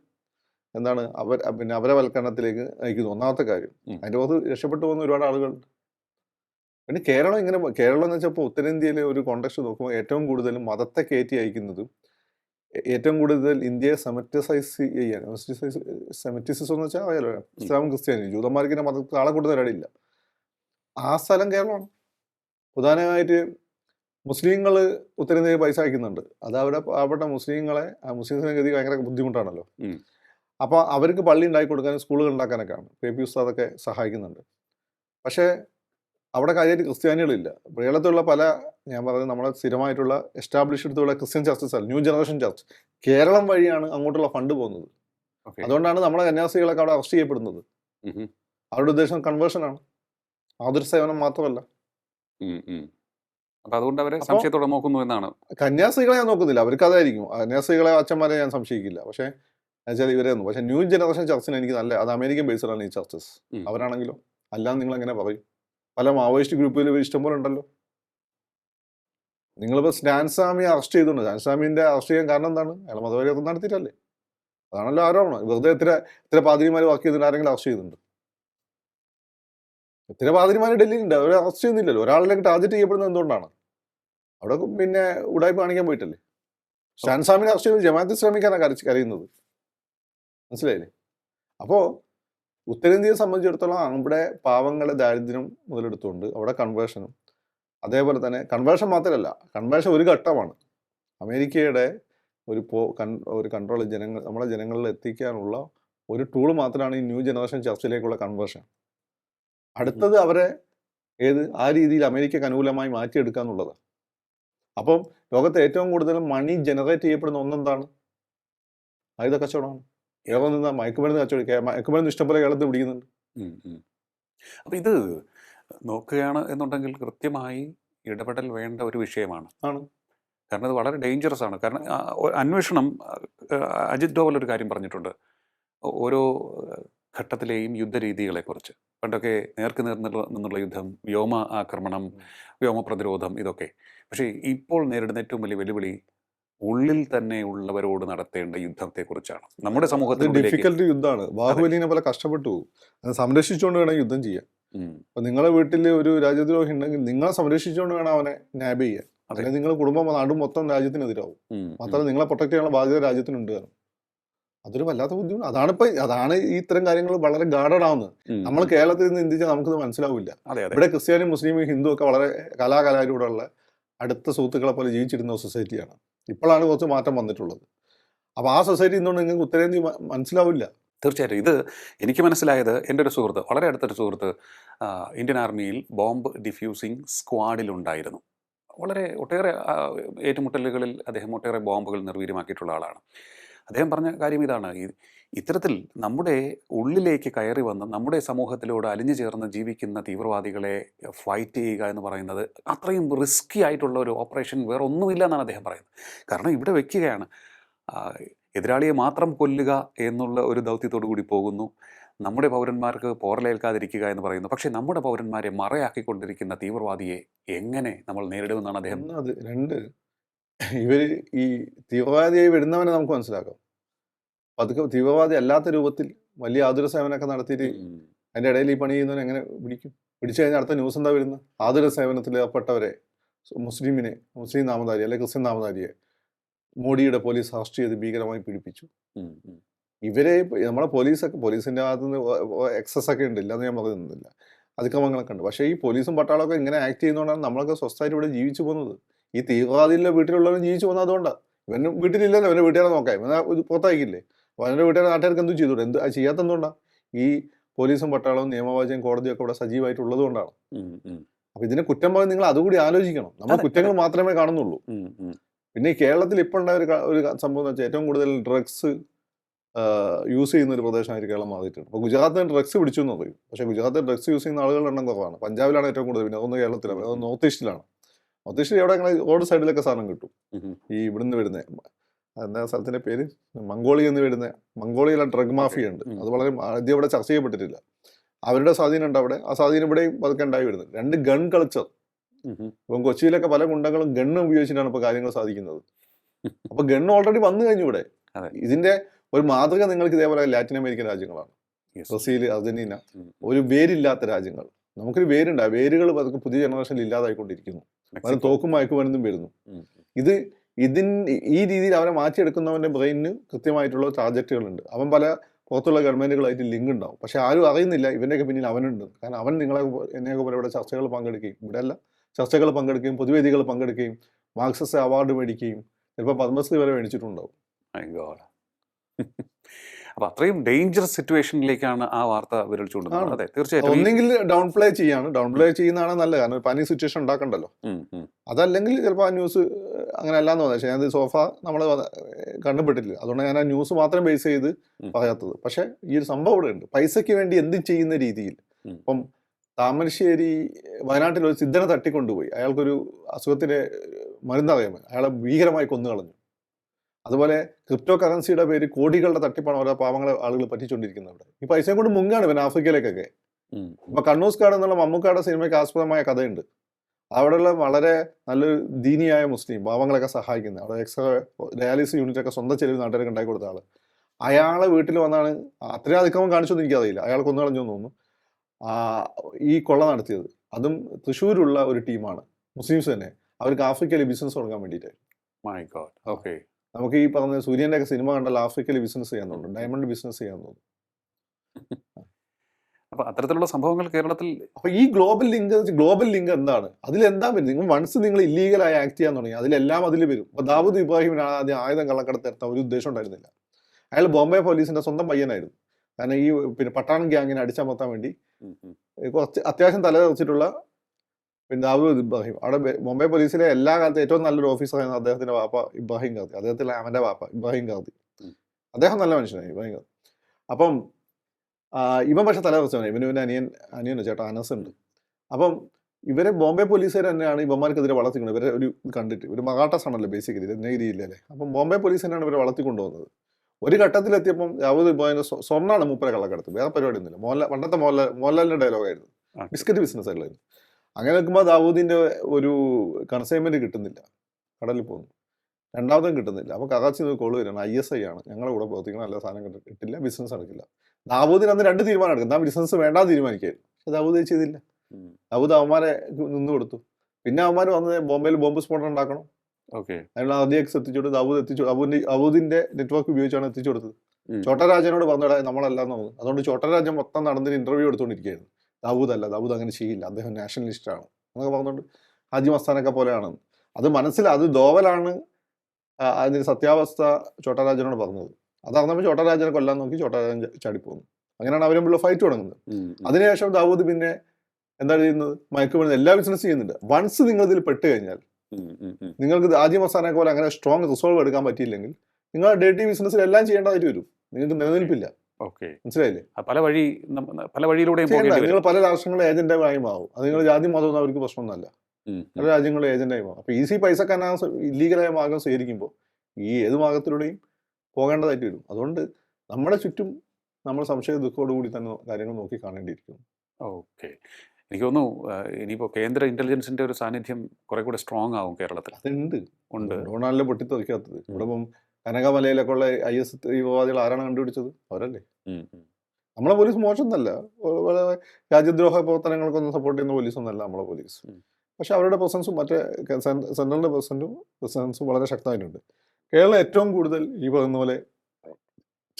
എന്താണ് അവർ പിന്നെ അവരെ വൽക്കരണത്തിലേക്ക് നയിക്കുന്നു. ഒന്നാമത്തെ കാര്യം അതിന്റെ പുറത്ത് രക്ഷപ്പെട്ടു പോകുന്ന ഒരുപാട് ആളുകളുണ്ട്. പിന്നെ കേരളം ഇങ്ങനെ കേരളം എന്ന് വെച്ചപ്പോൾ ഉത്തരേന്ത്യയിലെ ഒരു കോണ്ടക്സ്റ്റ് നോക്കുമ്പോൾ ഏറ്റവും കൂടുതൽ മതത്തെ കയറ്റി അയക്കുന്നതും ഏറ്റവും കൂടുതൽ ഇന്ത്യയെ സെമറ്റിസൈസ് ചെയ്യാൻ സെമറ്റിസിസം എന്ന് വെച്ചാൽ അറിയാലോ ഇസ്ലാമും ക്രിസ്ത്യാനി ജൂതന്മാർക്ക് ഇതിന്റെ മതത്തിൽ ആളെ കൂടുതൽ ഇടയില്ല ആ സ്ഥലം കേരളമാണ്. പ്രധാനമായിട്ട് മുസ്ലിങ്ങൾ ഉത്തരേന്ത്യയിൽ പൈസ അയക്കുന്നുണ്ട്. അത് അവിടെ അവിടെ മുസ്ലിങ്ങളെ ആ മുസ്ലിംസിനെ ഗതി ഭയങ്കര ബുദ്ധിമുട്ടാണല്ലോ. അപ്പോൾ അവർക്ക് പള്ളി ഉണ്ടാക്കി കൊടുക്കാനും സ്കൂളുകൾ ഉണ്ടാക്കാനൊക്കെയാണ് പി പി ഉസ്താദൊക്കെ സഹായിക്കുന്നുണ്ട്. പക്ഷേ അവിടെ കാര്യമായിട്ട് ക്രിസ്ത്യാനികളില്ല. കേരളത്തിലുള്ള പല ഞാൻ പറയുന്നത് നമ്മളെ സ്ഥിരമായിട്ടുള്ള എസ്റ്റാബ്ലിഷ് എടുത്തുള്ള ക്രിസ്ത്യൻ ചർച്ചസ് അല്ല ന്യൂ ജനറേഷൻ ചർച്ച്. കേരളം വഴിയാണ് അങ്ങോട്ടുള്ള ഫണ്ട് പോകുന്നത്. അതുകൊണ്ടാണ് നമ്മളെ കന്യാസ്ത്രീകളൊക്കെ അവിടെ അറസ്റ്റ് ചെയ്യപ്പെടുന്നത്. അവരുടെ ഉദ്ദേശം കൺവേർഷനാണ് ആതുര സേവനം മാത്രമല്ല. അതുകൊണ്ട് അവരെ സംശയത്തോടെ നോക്കുന്നു എന്നാണ്. കന്യാസ്ത്രീകളെ ഞാൻ നോക്കുന്നില്ല. അവർക്ക് അതായിരിക്കും. കന്യാസ്ത്രീകളെ അച്ഛന്മാരെ ഞാൻ സംശയിക്കില്ല. പക്ഷേ എന്നുവെച്ചാൽ ഇവരെയൊന്നും പക്ഷെ ന്യൂ ജനറേഷൻ ചർച്ചിന് എനിക്ക് നല്ല അത് അമേരിക്കൻ ബേസ്ഡാണ് ഈ ചർച്ചസ്. അവരാണെങ്കിലും? അല്ലാതെ നിങ്ങൾ എങ്ങനെ പറയും? പല മാവോയിസ്റ്റ് ഗ്രൂപ്പിൽ ഇഷ്ടംപോലെ ഉണ്ടല്ലോ. നിങ്ങളിപ്പോൾ സ്റ്റാൻസ്വാമിയെ അറസ്റ്റ് ചെയ്തുകൊണ്ട് സ്റ്റാൻസ്വാമിന്റെ അറസ്റ്റ് ചെയ്യാൻ കാരണം എന്താണ്? അയാൾ ഒന്നും നടത്തിയിട്ടല്ലേ. അതാണല്ലോ ആരോപണം. വെറുതെ ഇത്ര ഇത്ര പാതിരിമാർ വർക്ക് ചെയ്തിട്ട് ആരെങ്കിലും അറസ്റ്റ് ചെയ്തിട്ടുണ്ട്. ഇത്ര പാതിരിമാർ ഡൽഹിയിലുണ്ട്. അവരെ അറസ്റ്റ് ചെയ്യുന്നില്ലല്ലോ. ഒരാളിലേക്ക് ടാർഗറ്റ് ചെയ്യപ്പെടുന്നത് എന്തുകൊണ്ടാണ്? അവിടെ പിന്നെ ഉടായ്പ കാണിക്കാൻ പോയിട്ടല്ലേ? സ്റ്റാൻസ്വാമിനെ അറസ്റ്റ് ചെയ്ത് ജമാഅത്ത് ഇസ്ലാമിക്കാണ് കരച്ച് കരയുന്നത്. മനസ്സിലായില്ലേ? അപ്പോൾ ഉത്തരേന്ത്യയെ സംബന്ധിച്ചിടത്തോളം അവിടെ പാവങ്ങളെ ദാരിദ്ര്യം മുതലെടുത്തുകൊണ്ട് അവിടെ കൺവേർഷനും അതേപോലെ തന്നെ കൺവേർഷൻ മാത്രമല്ല കൺവേർഷൻ ഒരു ഘട്ടമാണ്. അമേരിക്കയുടെ ഒരു പോ കൺ ഒരു കൺട്രോൾ ജനങ്ങൾ നമ്മളെ ജനങ്ങളിൽ എത്തിക്കാനുള്ള ഒരു ടൂൾ മാത്രമാണ് ഈ ന്യൂ ജനറേഷൻ ചർച്ചിലേക്കുള്ള കൺവേർഷൻ അടുത്തത് അവരെ ഏത് ആ രീതിയിൽ അമേരിക്കയ്ക്ക് അനുകൂലമായി മാറ്റിയെടുക്കുക എന്നുള്ളതാണ് അപ്പം ലോകത്തെ ഏറ്റവും കൂടുതൽ മണി ജനറേറ്റ് ചെയ്യപ്പെടുന്ന ഒന്നെന്താണ് ആയുധ കച്ചവടമാണ് കേരളം നിന്ന് മയക്കുമരുന്ന് കച്ചവടം മയക്കുമരുന്ന് ഇഷ്ടംപോലെ കേരളത്തിൽ പിടിക്കുന്നുണ്ട്. അപ്പൊ ഇത് നോക്കുകയാണ് എന്നുണ്ടെങ്കിൽ കൃത്യമായി ഇടപെടൽ വേണ്ട ഒരു വിഷയമാണ്. ആണ്. കാരണം ഇത് വളരെ ഡേഞ്ചറസ് ആണ്. കാരണം അന്വേഷണം അജിത് ഡോവൽ ഒരു കാര്യം പറഞ്ഞിട്ടുണ്ട്. ഓരോ ഘട്ടത്തിലെയും യുദ്ധരീതികളെക്കുറിച്ച്. പണ്ടൊക്കെ നേർക്ക് നേർ നിന്നുള്ള- നിന്നുള്ള യുദ്ധം വ്യോമ ആക്രമണം വ്യോമ പ്രതിരോധം ഇതൊക്കെ. പക്ഷേ ഇപ്പോൾ നേരിടുന്ന ഏറ്റവും വലിയ വെല്ലുവിളി ഉള്ളിൽ തന്നെ ഉള്ളവരോട് നടത്തേണ്ട യുദ്ധത്തെക്കുറിച്ചാണ്. നമ്മുടെ സമൂഹത്തിൽ ഡിഫിക്കൽട്ട് യുദ്ധമാണ്. ബാഹുബലിനെ പോലെ കഷ്ടപ്പെട്ടു പോകും. അത് സംരക്ഷിച്ചുകൊണ്ട് വേണം യുദ്ധം ചെയ്യാൻ. അപ്പൊ നിങ്ങളെ വീട്ടിൽ ഒരു രാജ്യദ്രോഹി ഉണ്ടെങ്കിൽ നിങ്ങളെ സംരക്ഷിച്ചുകൊണ്ട് വേണം അവനെ നാബ് ചെയ്യാൻ. അതെ. അല്ലെങ്കിൽ നിങ്ങൾ കുടുംബം നാടും മൊത്തം രാജ്യത്തിനെതിരാവും. മാത്രമല്ല നിങ്ങളെ പ്രൊട്ടക്ട് ചെയ്യാനുള്ള ബാധ്യത രാജ്യത്തിനുണ്ട് കാരണം. അതൊരു വല്ലാത്ത ബുദ്ധിമുട്ട് അതാണ് ഇപ്പൊ അതാണ് ഈ ഇത്തരം കാര്യങ്ങൾ വളരെ ഗാർഡഡ് ആവുന്നത്. നമ്മൾ കേരളത്തിൽ നിന്ന് ചിന്തിച്ചാൽ നമുക്കത് മനസ്സിലാവില്ല. ഇവിടെ ക്രിസ്ത്യാനി മുസ്ലിം ഹിന്ദു ഒക്കെ വളരെ കലാകലാരൂടെയുള്ള അടുത്ത സുഹൃത്തുക്കളെ പോലെ ജീവിച്ചിരുന്ന സൊസൈറ്റിയാണ് ഇപ്പോഴാണ് കുറച്ച് മാറ്റം വന്നിട്ടുള്ളത്. അപ്പോൾ ആ സൊസൈറ്റി ഇന്നുകൊണ്ട് നിങ്ങൾക്ക് ഉത്തരേന്ത്യ മനസ്സിലാവില്ല. തീർച്ചയായിട്ടും. ഇത് എനിക്ക് മനസ്സിലായത് എന്റെ ഒരു സുഹൃത്ത് വളരെ അടുത്തൊരു സുഹൃത്ത് ഇന്ത്യൻ ആർമിയിൽ ബോംബ് ഡിഫ്യൂസിങ് സ്ക്വാഡിലുണ്ടായിരുന്നു വളരെ ഒട്ടേറെ ഏറ്റുമുട്ടലുകളിൽ അദ്ദേഹം ഒട്ടേറെ ബോംബുകൾ നിർവീര്യമാക്കിയിട്ടുള്ള ആളാണ്. അദ്ദേഹം പറഞ്ഞ കാര്യം ഇതാണ്. ഈ ഇത്തരത്തിൽ നമ്മുടെ ഉള്ളിലേക്ക് കയറി വന്ന് നമ്മുടെ സമൂഹത്തിലൂടെ അലിഞ്ഞു ചേർന്ന് ജീവിക്കുന്ന തീവ്രവാദികളെ ഫൈറ്റ് ചെയ്യുക എന്ന് പറയുന്നത് അത്രയും റിസ്കി ആയിട്ടുള്ള ഒരു ഓപ്പറേഷൻ വേറെ ഒന്നുമില്ല എന്നാണ് അദ്ദേഹം പറയുന്നത്. കാരണം ഇവിടെ വെക്കുകയാണ് എതിരാളിയെ മാത്രം കൊല്ലുക എന്നുള്ള ഒരു ദൗത്യത്തോടു കൂടി പോകുന്നു. നമ്മുടെ പൗരന്മാർക്ക് പോറലേൽക്കാതിരിക്കുക എന്ന് പറയുന്നു. പക്ഷേ നമ്മുടെ പൗരന്മാരെ മറയാക്കിക്കൊണ്ടിരിക്കുന്ന തീവ്രവാദിയെ എങ്ങനെ നമ്മൾ നേരിടുമെന്നാണ് അദ്ദേഹം അത് രണ്ട് ഇവർ ഈ തീവ്രവാദിയായി വിടുന്നവനെ നമുക്ക് മനസ്സിലാക്കാം. പതുക്കെ തീവ്രവാദി അല്ലാത്ത രൂപത്തിൽ വലിയ ആതുര സേവനമൊക്കെ നടത്തിയിട്ട് അതിന്റെ ഇടയിൽ ഈ പണി ചെയ്യുന്നവനെ എങ്ങനെ പിടിക്കും പിടിച്ചു കഴിഞ്ഞാൽ അടുത്ത ന്യൂസ് എന്താ വരുന്നത്? ആതുര സേവനത്തിൽ ഏർപ്പെട്ടവരെ മുസ്ലിമിനെ മുസ്ലിം നാമധാരി അല്ലെങ്കിൽ ക്രിസ്ത്യൻ നാമധാരിയെ മോഡിയുടെ പോലീസ് അറസ്റ്റ് ചെയ്ത് ഭീകരമായി പീഡിപ്പിച്ചു. ഉം. ഇവരെ നമ്മളെ പോലീസൊക്കെ പോലീസിന്റെ ഭാഗത്ത് നിന്ന് എക്സസ് ഒക്കെ ഉണ്ട്. ഇല്ലാന്ന് ഞാൻ പറയുന്നില്ല അതിക്രമങ്ങളൊക്കെ ഉണ്ട്. പക്ഷേ ഈ പോലീസും പട്ടാളമൊക്കെ ഇങ്ങനെ ആക്ട് ചെയ്യുന്നതുകൊണ്ടാണ് നമ്മളൊക്കെ സ്വസ്ഥമായിട്ട് ഇവിടെ ജീവിച്ചു പോകുന്നത്. ഈ തീവ്രവാദിയിലെ വീട്ടിലുള്ളവരും ജീവിച്ചു പോകുന്നത് അതുകൊണ്ടാണ് ഇവൻ വീട്ടിലില്ലല്ലോ. ഇവന്റെ വീട്ടുകാരെ നോക്കാം. ഇവനെ പുറത്തയക്കില്ലേ അപ്പോൾ അതിന്റെ വീട്ടുകാരെ നാട്ടുകാർക്ക് എന്തും ചെയ്തൂടെ എന്ത് അത് ചെയ്യാത്ത എന്തുകൊണ്ടാണ് ഈ പോലീസും പട്ടാളവും നിയമവാചകം കോടതിയൊക്കെ ഇവിടെ സജീവമായിട്ടുള്ളത് കൊണ്ടാണ്. അപ്പൊ ഇതിനെ കുറ്റം പറഞ്ഞ് നിങ്ങൾ അതുകൂടി ആലോചിക്കണം. നമ്മൾ കുറ്റങ്ങൾ മാത്രമേ കാണുന്നുള്ളൂ. പിന്നെ ഈ കേരളത്തിൽ ഇപ്പോൾ ഉണ്ടായ ഒരു ഒരു സംഭവം എന്ന് വെച്ചാൽ ഏറ്റവും കൂടുതൽ ഡ്രഗ്സ് യൂസ് ചെയ്യുന്ന ഒരു പ്രദേശമായിട്ട് കേരളം മാറിയിട്ടുണ്ട്. അപ്പൊ ഗുജറാത്തിൽ ഡ്രഗ്സ് പിടിച്ചു എന്ന് പറയും. പക്ഷേ ഗുജറാത്തിൽ ഡ്രഗ്സ് യൂസ് ചെയ്യുന്ന ആളുകളുടെ എണ്ണം കുറവാണ്. പഞ്ചാബിലാണ് ഏറ്റവും കൂടുതൽ. പിന്നെ അതൊന്ന് കേരളത്തിലാണ്. അത് നോർത്ത് ഈസ്റ്റിലാണ്. നോർത്ത് ഈസ്റ്റിൽ എവിടെ റോഡ് സൈഡിലൊക്കെ സാധനം കിട്ടും. ഈ ഇവിടുന്ന് വരുന്ന എന്താ സ്ഥലത്തിന്റെ പേര് മംഗോളിയ എന്ന് വരുന്ന മംഗോളിയയിലെ ഡ്രഗ് മാഫിയ ഉണ്ട് അത് വളരെ ആദ്യം ഇവിടെ ചർച്ച ചെയ്യപ്പെട്ടിട്ടില്ല. അവരുടെ സ്വാധീനം ഉണ്ട് അവിടെ. ആ സ്വാധീനം ഇവിടെയും പതുക്കെ ഉണ്ടായി വരുന്നത് രണ്ട് ഗൺ കൾച്ചർ. ഉം. ഇപ്പം കൊച്ചിയിലൊക്കെ പല ഗുണ്ടകളും ഗണ്ണ് ഉപയോഗിച്ചിട്ടാണ് ഇപ്പോൾ കാര്യങ്ങൾ സാധിക്കുന്നത്. അപ്പൊ ഗണ്ണ് ഓൾറെഡി വന്നു കഴിഞ്ഞു ഇവിടെ. ഇതിന്റെ ഒരു മാതൃക നിങ്ങൾക്ക് ഇതേപോലെ ലാറ്റിൻ അമേരിക്കൻ രാജ്യങ്ങളാണ്. Brazil Argentina. ഒരു വേരില്ലാത്ത രാജ്യങ്ങൾ. നമുക്കൊരു വേരുണ്ട്. ആ വേരുകൾ പതുക്കെ പുതിയ ജനറേഷനിൽ ഇല്ലാതായിക്കൊണ്ടിരിക്കുന്നു. അത്. തോക്കും മയക്കുമരുന്നും വരുന്നു. ഇത് ഇതിൻ ഈ രീതിയിൽ അവനെ മാറ്റിയെടുക്കുന്നവന്റെ ബ്രെയിനിന് കൃത്യമായിട്ടുള്ള ടാർജറ്റുകളുണ്ട് അവൻ പല പുറത്തുള്ള ഗവൺമെന്റുകളായിട്ട് ലിങ്ക് ഉണ്ടാവും. പക്ഷേ ആരും അറിയുന്നില്ല ഇവന്റെയൊക്കെ പിന്നിൽ അവനുണ്ട്. കാരണം അവൻ നിങ്ങളെ എന്നെയൊക്കെ പോലെ ഇവിടെ ചർച്ചകൾ പങ്കെടുക്കുകയും ഇവിടെ അല്ല ചർച്ചകൾ പങ്കെടുക്കുകയും പൊതുവേദികൾ പങ്കെടുക്കുകയും മാർക്സസ് അവാർഡ് മേടിക്കുകയും ചിലപ്പോൾ പത്മശ്രീ വരെ മേടിച്ചിട്ടുണ്ടാവും. അപ്പൊ അത്രയും ഡേഞ്ചറസ് സിറ്റുവേഷനിലേക്കാണ് ആ വാർത്ത വിരൽ ചൂണ്ടുന്നത്. അതെ തീർച്ചയായിട്ടും. ഒന്നെങ്കിൽ ഡൗൺ പ്ലേ ചെയ്യാണ്. ഡൗൺ പ്ലേ ചെയ്യുന്നതാണ് നല്ലത്. കാരണം പനി സിറ്റുവേഷൻ ഉണ്ടാക്കണ്ടല്ലോ. അതല്ലെങ്കിൽ ചിലപ്പോൾ ആ ന്യൂസ് അങ്ങനെ അല്ലാന്ന് തോന്നുന്നത് പക്ഷേ ഞാനത് സോഫ നമ്മൾ കണ്ടുപെട്ടില്ല അതുകൊണ്ട് ഞാൻ ആ ന്യൂസ് മാത്രം ബേസ് ചെയ്ത് പറയാത്തത്. പക്ഷേ ഈ ഒരു സംഭവം ഇവിടെ ഉണ്ട്. പൈസയ്ക്ക് വേണ്ടി എന്തും ചെയ്യുന്ന രീതിയിൽ. ഇപ്പം താമരശ്ശേരി വയനാട്ടിൽ ഒരു സിദ്ധനെ തട്ടിക്കൊണ്ടുപോയി. അയാൾക്കൊരു അസുഖത്തിന് മരുന്നറിയാൻ അയാളെ ഭീകരമായി കൊന്നു കളഞ്ഞു അതുപോലെ ക്രിപ്റ്റോ കറൻസിയുടെ പേര് കോടികളുടെ തട്ടിപ്പാണ് ഓരോ പാവങ്ങളെ ആളുകൾ പറ്റിച്ചുകൊണ്ടിരിക്കുന്നത് അവിടെ ഈ പൈസയും കൊണ്ട് മുങ്ങാണ് പിന്നെ ആഫ്രിക്കയിലേക്കൊക്കെ. അപ്പൊ ഇപ്പൊ കണ്ണൂസ് കാട് എന്നുള്ള മമ്മൂക്കാട് സിനിമയ്ക്ക് ആസ്പദമായ കഥയുണ്ട്. അവിടെയുള്ള വളരെ നല്ലൊരു ദീനിയായ മുസ്ലിം പാവങ്ങളൊക്കെ സഹായിക്കുന്നത്. അവിടെ എക്സ്ട്രാ ഡയാലിസിസ് യൂണിറ്റ് ഒക്കെ സ്വന്തം ചെലവ് നാട്ടുകാർക്ക് ഉണ്ടാക്കി കൊടുത്ത ആൾ. അയാളെ വീട്ടിൽ വന്നാണ് അത്രയും അതിക്രമം കാണിച്ചൊന്നും എനിക്കറിയില്ല അയാൾ കൊന്നു കളഞ്ഞെന്ന് തോന്നുന്നു. ആ, ഈ കൊള്ള നടത്തിയത്. അതും തൃശ്ശൂരുള്ള ഒരു ടീമാണ്. മുസ്ലിംസ് തന്നെ. അവർക്ക് ആഫ്രിക്കയിൽ ബിസിനസ് തുടങ്ങാൻ വേണ്ടിയിട്ട്. My god Okay. നമുക്ക് ഈ പറഞ്ഞ സൂര്യന്റെ ഒക്കെ സിനിമ കണ്ടാൽ ആഫ്രിക്കയിൽ ബിസിനസ് ചെയ്യാൻ തോന്നുന്നു ഡയമണ്ട് ബിസിനസ് ചെയ്യാൻ തോന്നുന്നു അപ്പൊ അത്തരത്തിലുള്ള സംഭവങ്ങൾ കേരളത്തിൽ അപ്പൊ ഈ ഗ്ലോബൽ ലിങ്ക് ഗ്ലോബൽ ലിങ്ക് എന്താണ്? അതിലെന്താ വരും നിങ്ങൾ വൺസ് നിങ്ങൾ ഇല്ലീഗലായി ആക്ട് ചെയ്യാൻ തുടങ്ങി അതിലെല്ലാം അതിൽ വരും. അപ്പൊ ദാവൂദ് ഇബ്രാഹിമിനാണ് ആദ്യം ആയുധം കള്ളക്കടത്ത് നടത്താൻ ഒരു ഉദ്ദേശം ഉണ്ടായിരുന്നില്ല. അയാൾ ബോംബെ പോലീസിന്റെ സ്വന്തം പയ്യനായിരുന്നു. കാരണം ഈ പിന്നെ പട്ടാൺ ഗ്യാങ്ങിനെ അടിച്ചമർത്താൻ വേണ്ടി. കുറച്ച് അത്യാവശ്യം തല തെറിച്ചിട്ടുള്ള പിന്നെ ദാവൂദ് ഇബ്രാഹിം. അവിടെ മുംബൈ ബോംബെ പോലീസിലെ എല്ലാ കാലത്തും ഏറ്റവും നല്ലൊരു ഓഫീസറായിരുന്നു അദ്ദേഹത്തിന്റെ വാപ്പ ഇബ്രാഹിം ഗാന്ധി. അദ്ദേഹത്തിലെ അവന്റെ വാപ്പ ഇബ്രാഹിം ഗാന്ധി. അദ്ദേഹം നല്ല മനുഷ്യനായി ഇബ്രാഹിം ഗാന്ധി. അപ്പം ഇവൻ പക്ഷെ തല തെറിച്ചവനാണ് ഇവന് പിന്നെ അനിയൻ അനിയൻ ചേട്ടാ അനസ് ഉണ്ട്. അപ്പം ഇവരെ ബോംബെ പോലീസുകാർ തന്നെയാണ് ഇവന്മാർക്കെതിരെ വളർത്തിക്കുന്നത്. ഇവരെ ഒരു കണ്ടിട്ട്. ഒരു മറാട്ട ആണല്ലോ ബേസിക്കലി രത്നഗിരി ഇല്ലല്ലേ അപ്പം ബോംബെ പോലീസ് തന്നെയാണ് ഇവരെ വളർത്തിക്കൊണ്ടുപോകുന്നത് ഒരു ഘട്ടത്തിലെത്തിയപ്പം യാവത് ഇബ്രാഹിം സ്വർണമാണ് മൂപ്പരെ കള്ളക്കടത്ത്. വേറെ പരിപാടി ഒന്നുമില്ല മോഹൻലാൽ പണ്ടത്തെ മോഹൻലാൽ മോഹൻലാലിന്റെ ഡയലോഗായിരുന്നു. ബിസ്ക്കറ്റ് ബിസിനസ് ആയിരുന്നു അങ്ങനെ നിൽക്കുമ്പോൾ ദാവൂദിന്റെ ഒരു കൺസൈൻമെന്റ് കിട്ടുന്നില്ല. കടലിൽ പോകുന്നു. രണ്ടാമതും കിട്ടുന്നില്ല. അപ്പോൾ കറാച്ചി നിന്ന് കോൾ വരികയാണ് ഐ എസ് ഐ ആണ്. ഞങ്ങളുടെ കൂടെ പ്രവർത്തിക്കണം നല്ല സാധനം കിട്ടില്ല ബിസിനസ് നടക്കില്ല. ദാവൂദിന് അന്ന് രണ്ട് തീരുമാനം എടുക്കും. എന്താ ബിസിനസ് വേണ്ടാന്ന് തീരുമാനിക്കായിരുന്നു. പക്ഷെ ദാവൂദ് ചെയ്തില്ല. ദാവൂദ് അവന്മാരെ നിന്ന് കൊടുത്തു. പിന്നെ അവന്മാർ വന്ന് ബോംബെയിൽ ബോംബ് സ്ഫോടനം ഉണ്ടാക്കണം. ഓക്കെ. അതിനുള്ള അധികം എക്സ് എത്തിച്ചു കൊടുത്ത് ദാവൂദ് എത്തിച്ചു. അബുവിന്റെ അബൂദിന്റെ നെറ്റ്വർക്ക് ഉപയോഗിച്ചാണ് എത്തിച്ചു കൊടുത്തത്. ചോട്ടരാജനോട് പറഞ്ഞിടാ നമ്മളല്ലാന്ന് അതുകൊണ്ട് ചോട്ടരാജൻ മൊത്തം നടന്നൊരു ഇന്റർവ്യൂ എടുത്തുകൊണ്ടിരിക്കുകയായിരുന്നു ദാവൂദ് അല്ല ദാവൂദ് അങ്ങനെ ചെയ്യില്ല. അദ്ദേഹം നാഷണലിസ്റ്റ് ആണ് എന്നൊക്കെ പറഞ്ഞുകൊണ്ട് ഹാജി മസ്താനൊക്കെ പോലെയാണ്. അത് മനസ്സിൽ അത് ദോവലാണ് അതിന്റെ സത്യാവസ്ഥ ചോട്ടരാജനോട് പറഞ്ഞത്. അതറിഞ്ഞപ്പോൾ ചോട്ടരാജനെ കൊല്ലാൻ നോക്കി ചോട്ടരാജൻ ചാടിപ്പോകുന്നു അങ്ങനെയാണ് അവരും ഫൈറ്റ് തുടങ്ങുന്നത്. അതിനുശേഷം ദാവൂദ് പിന്നെ എന്താണ് ചെയ്യുന്നത്? മയക്കുമരുന്ന് എല്ലാ ബിസിനസ് ചെയ്യുന്നുണ്ട്. വൺസ് നിങ്ങൾ ഇതിൽ പെട്ട് കഴിഞ്ഞാൽ. നിങ്ങൾക്ക് ആദ്യ മസാനെ പോലെ അങ്ങനെ സ്ട്രോങ് റിസോൾവ് എടുക്കാൻ പറ്റിയില്ലെങ്കിൽ നിങ്ങൾ ഡേറ്റി ബിസിനസ്സിൽ എല്ലാം ചെയ്യേണ്ടതായിട്ട് വരും. നിങ്ങൾക്ക് നിലനിൽപ്പില്ല. Okay. മനസ്സിലായില്ലേ? പല വഴി പല വഴിയിലൂടെയും നിങ്ങൾ പല രാഷ്ട്രങ്ങളെ ഏജന്റായി മാറും. അത് നിങ്ങൾ ജാതി മതമൊന്നും അവർക്ക് പ്രശ്നമൊന്നുമല്ല. പല. രാജ്യങ്ങളും ഏജന്റായി മാറും. അപ്പൊ ഈസി പൈസക്കാരനാ ഇല്ലീഗലായ മാർഗം സ്വീകരിക്കുമ്പോൾ ഈ ഏത് മാർഗത്തിലൂടെയും പോകേണ്ടതായിട്ട് വരും. അതുകൊണ്ട് നമ്മുടെ ചുറ്റും നമ്മൾ സംശയ ദുഃഖത്തോടുകൂടി തന്നെ കാര്യങ്ങൾ നോക്കി കാണേണ്ടിയിരിക്കുന്നു. ഓക്കെ. എനിക്ക് തോന്നുന്നു ഇനിയിപ്പോൾ കേന്ദ്ര ഇന്റലിജൻസിന്റെ ഒരു സാന്നിധ്യം കുറെ കൂടെ സ്ട്രോങ് ആവും കേരളത്തിൽ. അതുണ്ട്. ഉണ്ട്. അതുകൊണ്ടാണല്ലോ പൊട്ടിത്തെറിക്കാത്തത്. ഇവിടെ ഇപ്പം കനകമലയിലൊക്കെ ഉള്ള ഐ എസ് തീവ്രവാദികൾ ആരാണ് കണ്ടുപിടിച്ചത്? അവരല്ലേ. നമ്മളെ പോലീസ് മോശമൊന്നല്ല രാജ്യദ്രോഹ പ്രവർത്തനങ്ങൾക്കൊന്നും സപ്പോർട്ട് ചെയ്യുന്ന പോലീസ് ഒന്നല്ല നമ്മളെ പോലീസ്. പക്ഷെ അവരുടെ പ്രസൻസും മറ്റേ സെൻട്രലിന്റെ പ്രസന്റും പ്രസൻസും വളരെ ശക്തമായിട്ടുണ്ട്. കേരളം ഏറ്റവും കൂടുതൽ ഈ പറയുന്ന പോലെ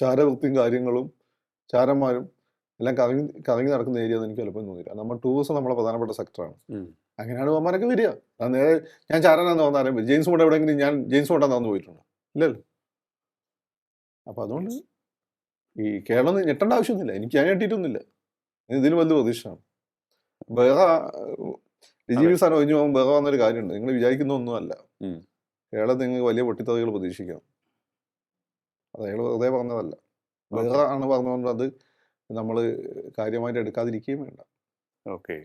ചാരവൃത്തിയും കാര്യങ്ങളും ചാരന്മാരും എല്ലാം കറങ്ങി കറങ്ങി നടക്കുന്ന ഏരിയ എന്ന് എനിക്ക് എളുപ്പം തോന്നില്ല നമ്മൾ ടൂറിസം നമ്മളെ പ്രധാനപ്പെട്ട സെക്ടറാണ് അങ്ങനെയാണ് പോകാനൊക്കെ വരിക. ഞാൻ നേരെ ഞാൻ ചാരനാന്ന് തോന്നാറേ ജെയിംസ് ബോണ്ട് എവിടെയെങ്കിലും ഞാൻ ജെയിംസ് മോട്ടാന്ന് തോന്നുന്നു പോയിട്ടുണ്ടോ? ഇല്ലല്ലോ. അപ്പൊ അതുകൊണ്ട് ഈ കേരളം ഞെട്ടേണ്ട ആവശ്യമൊന്നുമില്ല. എനിക്ക് ഞാൻ ഞെട്ടിയിട്ടൊന്നുമില്ല. ഇതിന് വലിയ പ്രതീക്ഷയാണ്. ബഹ ഡിജിപി സ്ഥാനം ഒഴിഞ്ഞു പോകുമ്പോൾ ബഹ വന്നൊരു കാര്യമുണ്ട്. നിങ്ങൾ വിചാരിക്കുന്ന ഒന്നുമല്ല. കേരളത്തിൽ നിങ്ങൾക്ക് വലിയ പൊട്ടിത്തതകൾ പ്രതീക്ഷിക്കാം. അത് അയാൾ വെറുതെ പറഞ്ഞതല്ല. ബഹ ആണ് പറഞ്ഞുകൊണ്ട് അത് നമ്മൾ കാര്യമായിട്ട് എടുക്കാതിരിക്കുകയും വേണ്ട. ഓക്കെ.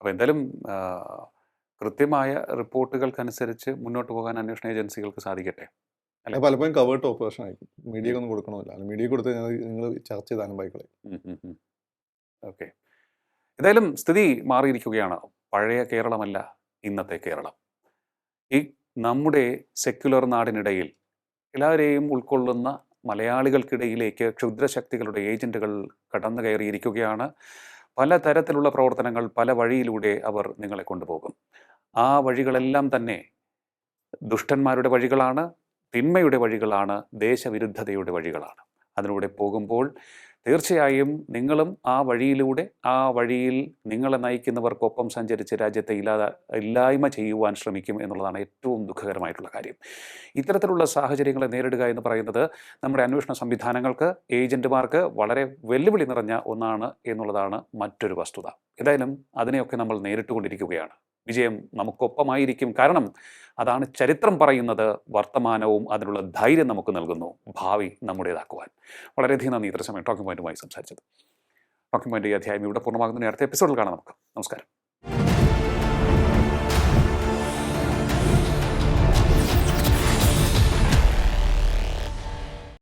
അപ്പോൾ എന്തായാലും കൃത്യമായ കൃത്യമായ റിപ്പോർട്ടുകൾക്കനുസരിച്ച് മുന്നോട്ട് പോകാൻ അന്വേഷണ ഏജൻസികൾക്ക് സാധിക്കട്ടെ? അത് പലപ്പോഴും കവേർട്ട് ഓപ്പറേഷൻ ആയിരിക്കും. മീഡിയക്ക് ഒന്നും കൊടുക്കണമില്ല. മീഡിയ കൊടുത്ത് നിങ്ങൾ ചർച്ച ചെയ്താലും ബൈക്കളെ ഓക്കെ. എന്തായാലും സ്ഥിതി മാറിയിരിക്കുകയാണ്. പഴയ കേരളമല്ല ഇന്നത്തെ കേരളം. ഈ നമ്മുടെ സെക്യുലർ നാടിനിടയിൽ എല്ലാവരെയും ഉൾക്കൊള്ളുന്ന മലയാളികൾക്കിടയിലേക്ക് ക്ഷുദ്രശക്തികളുടെ ഏജന്റുകൾ കടന്നു കയറിയിരിക്കുകയാണ്. പല തരത്തിലുള്ള പ്രവർത്തനങ്ങൾ പല വഴിയിലൂടെ അവർ നിങ്ങളെ കൊണ്ടുപോകും. ആ വഴികളെല്ലാം തന്നെ ദുഷ്ടന്മാരുടെ വഴികളാണ്. തിന്മയുടെ വഴികളാണ് ദേശവിരുദ്ധതയുടെ വഴികളാണ്. അതിലൂടെ പോകുമ്പോൾ തീർച്ചയായും നിങ്ങളും ആ വഴിയിലൂടെ ആ വഴിയിൽ നിങ്ങളെ നയിക്കുന്നവർക്കൊപ്പം സഞ്ചരിച്ച് രാജ്യത്തെ ഇല്ലാതെ ഇല്ലായ്മ ചെയ്യുവാൻ ശ്രമിക്കും എന്നുള്ളതാണ് ഏറ്റവും ദുഃഖകരമായിട്ടുള്ള കാര്യം. ഇത്തരത്തിലുള്ള സാഹചര്യങ്ങളെ നേരിടുക എന്ന് പറയുന്നത് നമ്മുടെ അന്വേഷണ സംവിധാനങ്ങൾക്ക് ഏജന്റുമാർക്ക് വളരെ വെല്ലുവിളി നിറഞ്ഞ ഒന്നാണ് എന്നുള്ളതാണ് മറ്റൊരു വസ്തുത. ഏതായാലും അതിനെയൊക്കെ നമ്മൾ നേരിട്ടുകൊണ്ടിരിക്കുകയാണ്. വിജയം നമുക്കൊപ്പമായിരിക്കും. കാരണം അതാണ് ചരിത്രം പറയുന്നത്. വർത്തമാനവും അതിനുള്ള ധൈര്യം നമുക്ക് നൽകുന്നു. ഭാവി നമ്മുടേതാക്കുവാൻ. വളരെയധികം നന്ദി. ഇത്ര സമയം ടോക്കിംഗ് പോയിന്റുമായി സംസാരിച്ചത്. ടോക്കിംഗ് പോയിന്റ് ഈ അധ്യായം ഇവിടെ പൂർണമാകുന്ന അടുത്ത എപ്പിസോഡിൽ കാണാം നമുക്ക്. നമസ്കാരം.